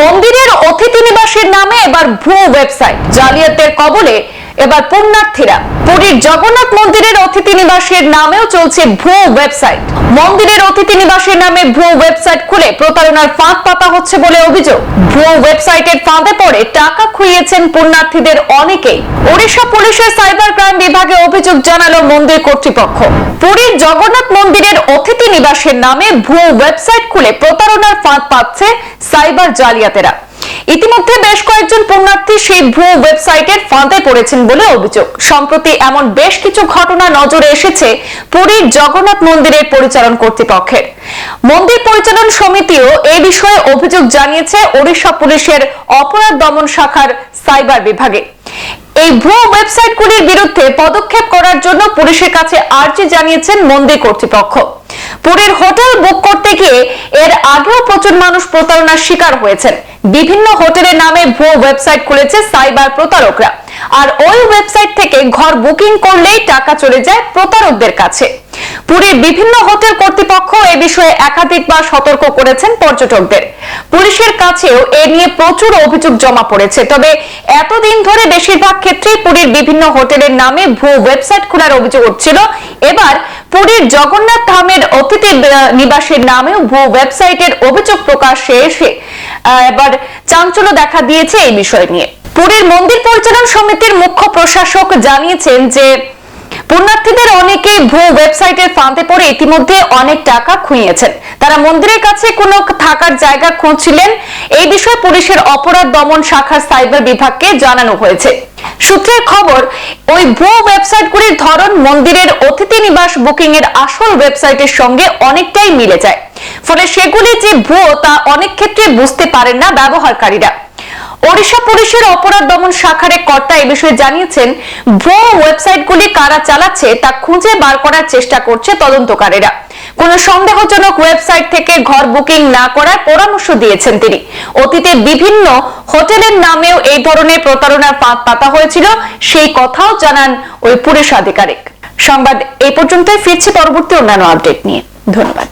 মন্দিরের অতিথি নিবাসের নামে এবার ভুয়ো ওয়েবসাইট জালিয়াতের কবলে এবার পুণ্যার্থীরা। পুরীর জগন্নাথ মন্দিরের অতিথি নিবাসের নামেও চলছে ভুয়ো ওয়েবসাইট মন্দিরের অতিথি নিবাসের নামে ভুয়ো ওয়েবসাইট খুলে প্রতারণার ফাঁদ পাতা হচ্ছে বলে অভিযোগ। ভুয়ো ওয়েবসাইটের ফাঁদে পড়ে টাকা খুইয়েছেন পুণ্যার্থীদের অনেকেই। ওড়িশা পুলিশের সাইবার ক্রাইম বিভাগে অভিযোগ জানালো মন্দির কর্তৃপক্ষ। পুরীর জগন্নাথ মন্দিরের অতিথি নিবাসের নামে ভুয়ো ওয়েবসাইট খুলে প্রতারণার ফাঁদ পাচ্ছে সাইবার জালিয়াতেরা। ইতিমধ্যে বেশ কয়েকজন পুণ্যার্থী সেই ভুয়ো ওয়েবসাইটের ফাঁদে পড়েছেন বলে অভিযোগ। সম্প্রতি এমন বেশ কিছু ঘটনা নজরে এসেছে পুরীর জগন্নাথ মন্দিরের পরিচালন কর্তৃপক্ষের। মন্দির পরিচালন সমিতিও এই বিষয়ে অভিযোগ জানিয়েছে ওড়িশা পুলিশের অপরাধ দমন শাখার সাইবার বিভাগে। এই ভুয়ো ওয়েবসাইটগুলির বিরুদ্ধে পদক্ষেপ করার জন্য পুলিশের কাছে আর্জি জানিয়েছেন মন্দির কর্তৃপক্ষ। পুরীর হোটেল বুক করতে গিয়ে এর আগেও প্রচুর মানুষ প্রতারণার শিকার হয়েছেন। বিভিন্ন হোটেলের নামে ভুয়ো ওয়েবসাইট খুলেছে সাইবার প্রতারকরা। আর ওই ওয়েবসাইট থেকে ঘর বুকিং করলেই টাকা চলে যায় প্রতারকদের কাছে। পুরীর বিভিন্ন হোটেল কর্তৃপক্ষ এ বিষয়ে একাধিকবার সতর্ক করেছেন পর্যটকদের। পুলিশের কাছেও এ নিয়ে প্রচুর অভিযোগ জমা পড়েছে। তবে এতদিন ধরে বেশিরভাগ ক্ষেত্রেই পুরীর বিভিন্ন হোটেলের নামে ভুয়ো ওয়েবসাইট খোলার অভিযোগ উঠছিল। এবার পুরীর জগন্নাথ ধামের অতিথি নিবাসের নামেও ভুয়ো ওয়েবসাইটের অভিযোগ প্রকাশ্যে এসে এবার চাঞ্চল্য দেখা দিয়েছে এই বিষয় নিয়ে। পুরীর মন্দির পরিচালন সমিতির মুখ্য প্রশাসক জানিয়েছেন যে, পুণ্যার্থীদের অনেকেই ভুয়ো ওয়েবসাইটের ফাঁদে পড়ে ইতিমধ্যে অনেক টাকা খুইয়েছেন তারা মন্দিরের কাছে কোনো থাকার জায়গা খুঁজছিলেন। এই বিষয়ে পুলিশের অপরাধ দমন শাখার সাইবার বিভাগকে জানানো হয়েছে। সূত্রের খবর, ওই ভুয়ো ওয়েবসাইটগুলির ধরন মন্দিরের অতিথি নিবাস বুকিং এর আসল ওয়েবসাইটের সঙ্গে অনেকটাই মিলে যায়। ফলে সেগুলি যে ভুয়ো তা অনেক ক্ষেত্রে বুঝতে পারেন না ব্যবহারকারীরা। ওড়িশা পুলিশের অপরাধ দমন শাখার এক কর্তা এ বিষয়ে জানিয়েছেন ভুয়ো ওয়েবসাইটগুলি কারা চালাচ্ছে তা খুঁজে বার করার চেষ্টা করছে তদন্তকারীরা। কোনো সন্দেহজনক ওয়েবসাইট থেকে ঘর বুকিং না করার পরামর্শ দিয়েছেন তিনি। অতীতে বিভিন্ন হোটেলের নামেও এই ধরনের প্রতারণার ফাঁদ পাতা হয়েছিল, সেই কথাও জানান ওই পুলিশ আধিকারিক। সংবাদ এই পর্যন্তই, ফিরছি পরবর্তী অন্যান্য আপডেট নিয়ে। ধন্যবাদ।